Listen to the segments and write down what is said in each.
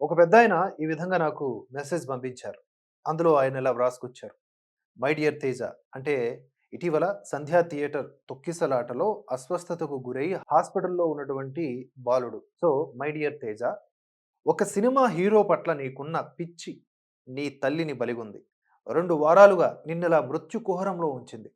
ఒక పెద్దాయన ఈ విధంగా నాకు మెసేజ్ పంపించారు. అందులో ఆయన ఇలా వ్రాసుకొచ్చారు. మై డియర్ తేజ అంటే ఇటీవల సంధ్యా థియేటర్ తొక్కిసలాటలో అస్వస్థతకు గురై హాస్పిటల్‌లో ఉన్నటువంటి బాలుడు. సో, మై డియర్ తేజ ఒక సినిమా హీరో పట్ల నీకున్న పిచ్చి నీ తల్లిని బలిగొంది. రెండు వారాలుగా నిన్నలా మృత్యు కుహరంలో ఉంచింది.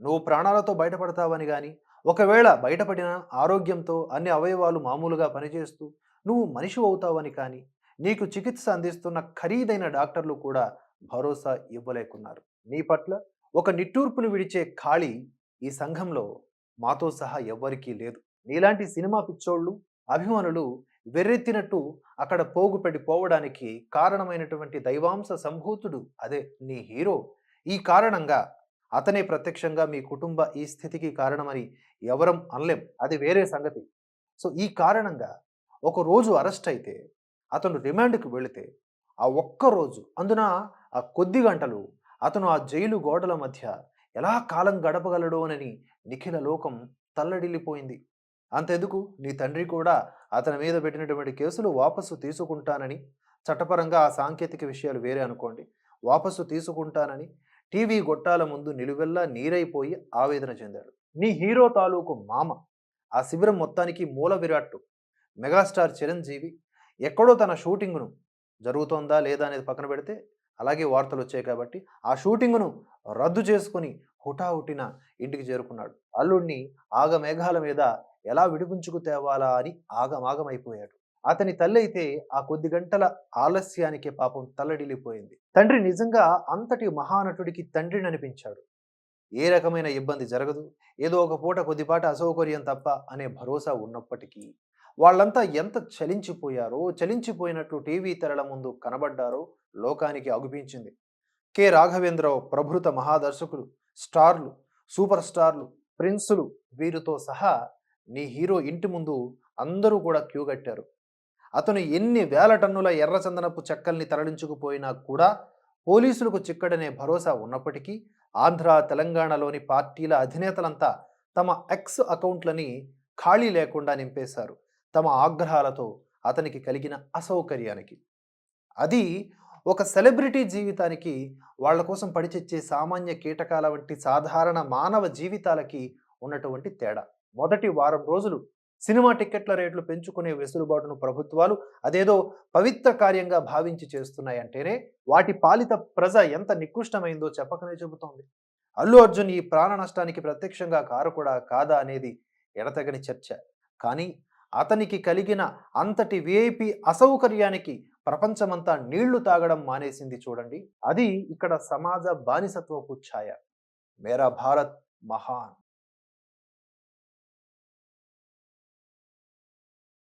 నువ్వు ప్రాణాలతో బయటపడతావని కానీ ఒకవేళ బయటపడిన ఆరోగ్యంతో అన్ని అవయవాలు మామూలుగా పనిచేస్తూ నువ్వు మనిషి అవుతావని కానీ, నీకు చికిత్స అందిస్తున్న ఖరీదైన డాక్టర్లు కూడా భరోసా ఇవ్వలేకున్నారు. నీ పట్ల ఒక నిట్టూర్పును విడిచే ఖాళీ ఈ సంఘంలో మాతో సహా ఎవ్వరికీ లేదు. నీలాంటి సినిమా పిచ్చోళ్ళు, అభిమానులు వెర్రెత్తినట్టు అక్కడ పోగుపడిపోవడానికి కారణమైనటువంటి దైవాంశ సంభూతుడు అదే నీ హీరో. ఈ కారణంగా అతనే ప్రత్యక్షంగా మీ కుటుంబ ఈ స్థితికి కారణమని ఎవరం అనలేం. అది వేరే సంగతి. సో, ఈ కారణంగా ఒక రోజు అరెస్ట్ అయితే, అతను రిమాండ్‌కి వెళితే, ఆ ఒక్క రోజు అందున ఆ కొద్ది గంటలు అతను ఆ జైలు గోడల మధ్య ఎలా కాలం గడపగలడోనని నిఖిల లోకం తల్లడిల్లిపోయింది. అంతెందుకు నీ తండ్రి కూడా అతని మీద పెట్టినటువంటి కేసులు వాపసు తీసుకుంటానని, చట్టపరంగా ఆ సాంకేతిక విషయాలు వేరే అనుకోండి. వాపసు తీసుకుంటానని టీవీ గొట్టాల ముందు నిలువెల్లా నీరైపోయి ఆవేదన చెందాడు. నీ హీరో తాలూకు మామ ఆ శిబిరం మొత్తానికి మూల విరాట్టు మెగాస్టార్ చిరంజీవి ఎక్కడో తన షూటింగ్‌ను జరుగుతోందా లేదా అనేది పక్కన పెడితే అలాగే వార్తలు వచ్చాయి కాబట్టి ఆ షూటింగ్‌ను రద్దు చేసుకొని హుటాహుటిన ఇంటికి చేరుకున్నాడు. అల్లుడిని ఆగమేఘాల మీద ఎలా విడిపించుకు తేవాలా అని ఆగమాగమైపోయాడు. అతని తల్లి అయితే ఆ కొద్ది గంటల ఆలస్యానికే పాపం తల్లడిల్లిపోయింది. తండ్రి నిజంగా అంతటి మహానటుడికి తండ్రిననిపించాడు. ఏ రకమైన ఇబ్బంది జరగదు. ఏదో ఒక పూట కొద్దిపాట అసౌకర్యం తప్ప అనే భరోసా ఉన్నప్పటికీ వాళ్ళంతా ఎంత చలించిపోయారో, చలించిపోయినట్టు టీవీ తెరల ముందు కనబడ్డారో లోకానికి అగుపించింది. కె. రాఘవేంద్రరావు ప్రభృత మహాదర్శకులు, స్టార్లు, సూపర్ స్టార్లు, ప్రిన్సులు వీరితో సహా నీ హీరో ఇంటి ముందు అందరూ కూడా క్యూ కట్టారు. అతను ఎన్ని వేల టన్నుల ఎర్రచందనపు చెక్కల్ని తరలించుకుపోయినా కూడా పోలీసులకు చిక్కడనే భరోసా ఉన్నప్పటికీ ఆంధ్ర, తెలంగాణలోని పార్టీల అధినేతలంతా తమ ఎక్స్ అకౌంట్లని ఖాళీ లేకుండా నింపేశారు. తమ ఆగ్రహాలతో అతనికి కలిగిన అసౌకర్యానికి. అది ఒక సెలబ్రిటీ జీవితానికి వాళ్ళ కోసం పడిచచ్చే సామాన్య కీటకాల వంటి సాధారణ మానవ జీవితాలకి ఉన్నటువంటి తేడా. మొదటి వారం రోజులు సినిమా టిక్కెట్ల రేట్లు పెంచుకునే వెసులుబాటును ప్రభుత్వాలు అదేదో పవిత్ర కార్యంగా భావించి చేస్తున్నాయంటేనే వాటి పాలిత ప్రజ ఎంత నికృష్టమైందో చెప్పకనే చెబుతోంది. అల్లు అర్జున్ ఈ ప్రాణ నష్టానికి ప్రత్యక్షంగా కారకుడా కాదా అనేది ఎడతగని చర్చ. కానీ అతనికి కలిగిన అంతటి వీఐపీ అసౌకర్యానికి ప్రపంచమంతా నీళ్ళు తాగడం మానేసింది చూడండి. అది ఇక్కడ సమాజ బానిసత్వపు ఛాయ. మేరా భారత్ మహాన్.